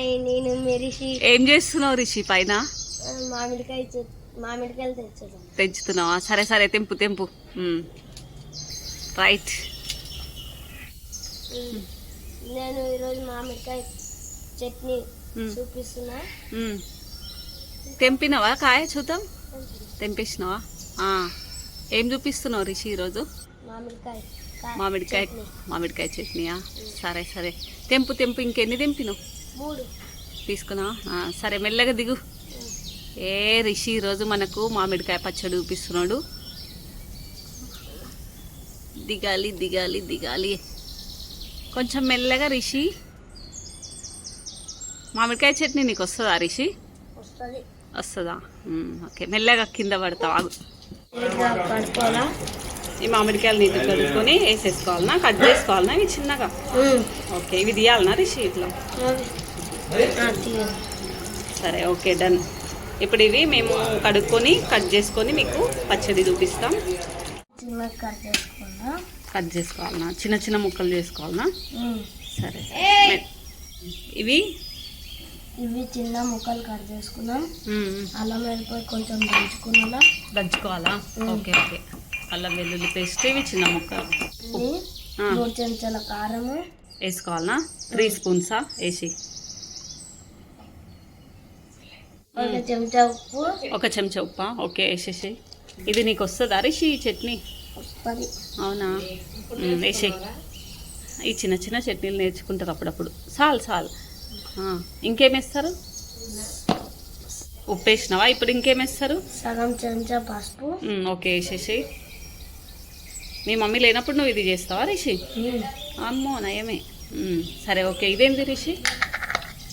Hi నేను మెరిసి ఏం చేస్తున్నావు రిషి పైన? మామిడికాయ మామిడికాయలు తెంచుతున్నావా సరే సరే తెంపు తెంపు. రైట్. నేను ఈరోజు మామిడికాయ చట్నీ. చూపిస్తున్నా. తెంపినావా కాయ చూద్దాం? తెంపేసినావా. ఏం చూపిస్తున్నావు రిషి ఈరోజు? మామిడికాయ మామిడికాయ. మామిడికాయ చట్నీయా? సరే సరే. తెంపు తెంపు ఇంకెన్ని తెంపినావు? తీసుకున్నావా సరే మెల్లగా దిగు. ఏ రిషి ఈరోజు మనకు మామిడికాయ పచ్చడి చూపిస్తున్నాడు. దిగాలి దిగాలి దిగాలి. కొంచెం మెల్లగా రిషి. మామిడికాయ చట్నీ నీకు వస్తుందా రిషి? వస్తుంది. ఓకే. మెల్లగా కింద పడతావు ఈ మామిడికాయలు నీట్గా కడుక్కొని వేసేసుకోవాలనా? కట్ చేసుకోవాలనా? ఇవి చిన్నగా? ఓకే ఇవి తీయాలనా రిషి ఇట్లా? సరే ఓకే డన్. ఇప్పుడు ఇవి మేము కడుక్కొని కట్ చేసుకొని మీకు పచ్చడి చూపిస్తాం. కట్ చేసుకోవాలనా? చిన్న చిన్న ముక్కలు చేసుకోవాలనా? సరే ఇవి? ఇవి చిన్న ముక్కలు కట్ చేసుకున్నాం. అల్లం వెల్లిపాయ కొంచెం దంచుకున్నా దంచుకోవాలా? Okay okay. అల్లం వెల్లుల్లి పేస్ట్ ఇవి చిన్న ముక్కలు మూడు చెంచాల కారము. వేసుకోవాలనా? త్రీ స్పూన్సా? వేసి. ఒక చెంచా ఉప్పు. ఒక చెంచా ఉప్పా? ఓకే వేసేసి ఇది నీకు వస్తుందా? రిషి ఈ చట్నీ? అవునా? వేసేయి. ఈ చిన్న చిన్న చట్నీలు నేర్చుకుంటారు అప్పుడప్పుడు. చాలు చాలు ఆ, ఇంకేం వేస్తారు? ఉప్పు వేసినావా? ఇప్పుడు ఇంకేం వేస్తారు? సగం చెంచా పసుపు. ఓకే వేసేసి మీ మమ్మీ లేనప్పుడు నువ్వు ఇది చేస్తావా రిషి? అమ్మో నయమే. సరే ఓకే. ఇదేంది రిషి?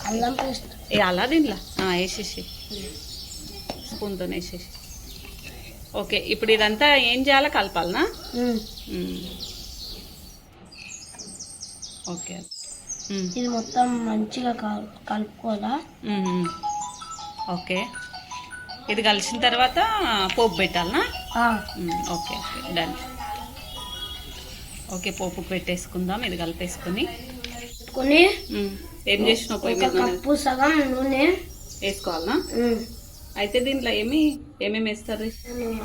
అల్లం పేస్ట్. ఏ అలా దీనిలా వేసేసి. స్పూన్తో వేసేసి. ఓకే ఇప్పుడు ఇదంతా ఏం చేయాలో కలపాలనా. ఓకే. ఇది మొత్తం మంచిగా కల్- కలుపుకోవాలా. ఓకే. ఇది కలిసిన తర్వాత పోపు పెట్టాలనా. Okay okay done. ఓకే పోపు పెట్టేసుకుందాం. ఇది కలిపేసుకుని. మ్మ్. ఏం చేసినావు పొయ్యి మీద? కప్పు సగం నూనె. వేసుకోవాలనా? అయితే దీంట్లో ఏమి ఏమేమి వేస్తారు?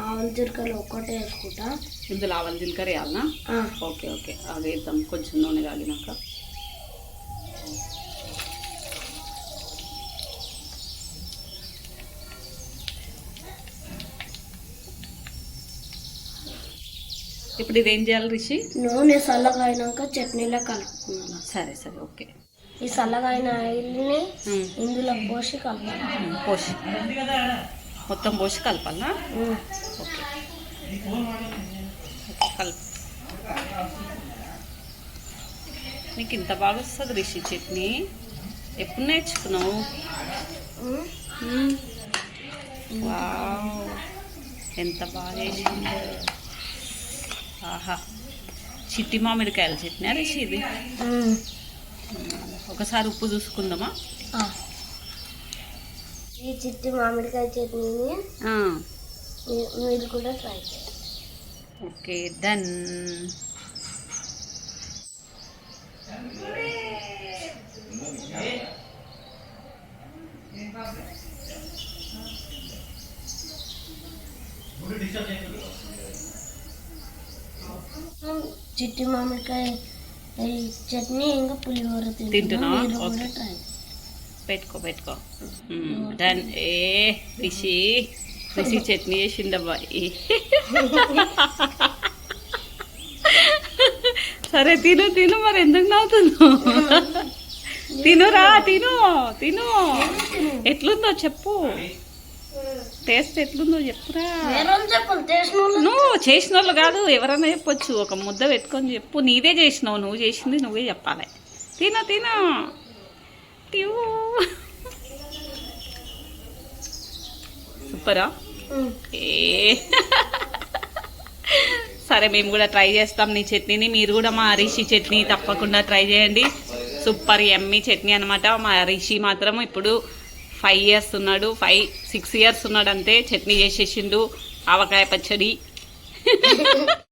ఆవుల జీలకర్ర ఒక్కటే వేసుకుంటా. ఇందులో ఆవాల జీలకర్ర వేయాలనా? Okay okay. అది వేద్దాం. కొంచెం నూనె కాగినాక. ఇప్పుడు ఇది ఏం చేయాలి రిషి? నూనె చల్లగా అయినాక చట్నీలో కలుపుకున్నాను సరే సరే. ఓకే. ఈ చల్లగా అయిన ఆయిల్ని ఇందులో పోసి కలపాలి. పోసి. మొత్తం పోసి కలపాలనా ఉమ్, ఓకే. కలుపు. నీకు ఇంత బాగా వస్తుంది రిషి చట్నీ. ఎప్పుడు నేర్చుకున్నావు? ఎంత బాగా చేసిందో ఆహా. చిట్టి మామిడికాయల చట్నీ రిషి ఇది? ఒకసారి ఉప్పు చూసుకుందామా. ఈ చిట్టి మామిడికాయ చట్నీని మీ- మీరు కూడా ట్రై చేయండి. Okay done. చిట్టి మామిడికాయ చట్నీ ఇంకా పులిహోర తింటున్నా. తింటున్నావా? ఓకే. పెట్టుకో పెట్టుకో. డన్ ఏ రిషి రిషి చట్నీ చేసిందబ్బా ఏ. సరే తిను తిను మరి ఎందుకు నవ్వుతున్నావు? తినురా తిను. తిను ఎట్లుందో చెప్పు. టేస్ట్ ఎట్లుందో చెప్పురా. నువ్వు చేసిన వాళ్ళు కాదు ఎవరైనా చెప్పొచ్చు. ఒక ముద్ద పెట్టుకొని చెప్పు. నీదే చేసినావు నువ్వు చేసింది నువ్వే చెప్పాలి. తిను తిను. సూపరా? ఏ. సరే మేము కూడా ట్రై చేస్తాం నీ చట్నీని. మీరు కూడా మా రిషి చట్నీ తప్పకుండా ట్రై చేయండి. సూపర్ ఎమ్మి చట్నీ అనమాట మా రిషి మాత్రం ఇప్పుడు ఫైవ్ ఇయర్స్ ఉన్నాడు ఫైవ్ సిక్స్ ఇయర్స్ ఉన్నాడు అంతే చట్నీ చేసేసిండు ఆవకాయ పచ్చడి.